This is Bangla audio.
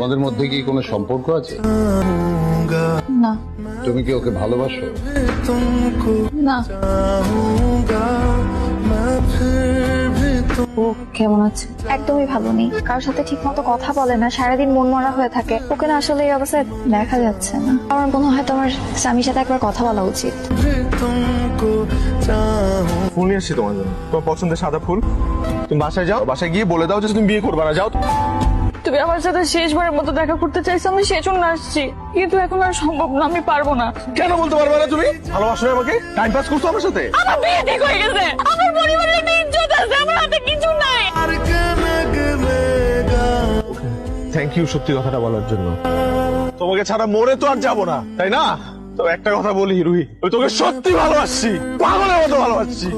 তোমাদের মধ্যে কি কোনো সম্পর্ক আছে? না। তুমি কি ওকে ভালোবাসো? না। ও কেমন আছে? একদমই ভালো নেই। কারোর সাথে ঠিক মতো কথা বলে না সারাদিন মন মরা হয়ে থাকে। ওকে না আসলে এই অবস্থায় দেখা যাচ্ছে না। আমার মনে হয় তোমার স্বামীর সাথে একবার কথা বলা উচিত। ফুল নিয়ে এসছি তোমার জন্য। তোমার পছন্দের সাদা ফুল। তুমি বাসায় যাও বাসায় গিয়ে বলে দাও যে তুমি বিয়ে করবে না। যাও। তুমি আমার সাথে শেষবারের মতো দেখা করতে চাইছো আমি সেই সেজন্য আসছি। কিন্তু এখন আর সম্ভব না আমি পারব না। কেন বলতে পারবে না তুমি? ভালোবাসো না আমাকে? টাইম পাস করছ আমার সাথে? আমার বিয়ে ঠিক হয়ে গেছে। আমার পরিবারের একটা ইজ্জত আছে আমার হাতে কিছু নাই। থ্যাংক ইউ সত্যি কথাটা বলার জন্য। তোমাকে ছাড়া মরে তো আর যাব না তাই না? তো একটা কথা বলি রুহি। ওই তোকে সত্যি ভালোবাসছি পাগলের মতো ভালোবাসছি।